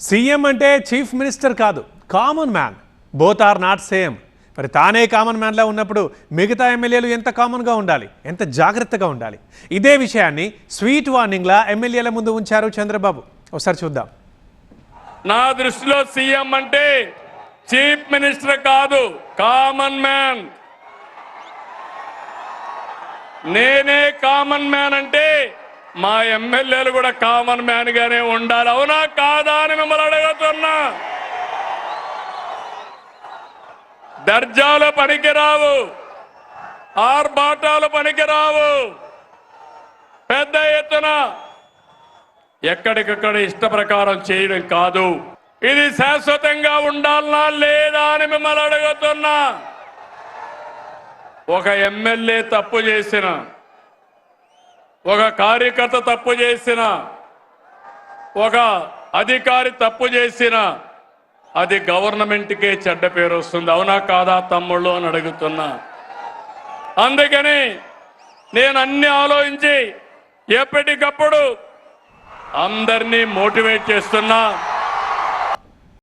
CM అంటే chief minister కాదు common man. Both are not same. మరి తానే కామన్ మ్యాన్లా ఉన్నప్పుడు మిగతా ఎమ్మెల్యేలు ఎంత కామన్గా ఉండాలి ఎంత జాగ్రత్తగా ఉండాలి? ఇదే విషయాన్ని స్వీట్ వార్నింగ్లా ఎమ్మెల్యేల ముందు ఉంచారు చంద్రబాబు. ఒకసారి చూద్దాం. నా దృష్టిలో సీఎం అంటే చీఫ్ మినిస్టర్ కాదు కామన్ మ్యాన్. నేనే కామన్ మ్యాన్ అంటే మా ఎమ్మెల్యేలు కూడా కామన్ మ్యాన్ గానే ఉండాలి. అవునా కాదా అని మిమ్మల్ని అడుగుతున్నా. దర్జాలు పనికిరావు. ఆర్భాటాలు పనికిరావు. పెద్ద ఎత్తున ఎక్కడికక్కడ ఇష్ట ప్రకారం చేయడం కాదు. ఇది శాశ్వతంగా ఉండాలనా లేదా అని మిమ్మల్ని అడుగుతున్నా. ఒక ఎమ్మెల్యే తప్పు చేసిన ఒక కార్యకర్త తప్పు చేసిన ఒక అధికారి తప్పు చేసిన అది గవర్నమెంట్కే చెడ్డ పేరు వస్తుంది. అవునా కాదా తమ్ముళ్ళు అని అడుగుతున్నా. అందుకని నేను అన్ని ఆలోచించి ఎప్పటికప్పుడు అందరినీ మోటివేట్ చేస్తున్నా.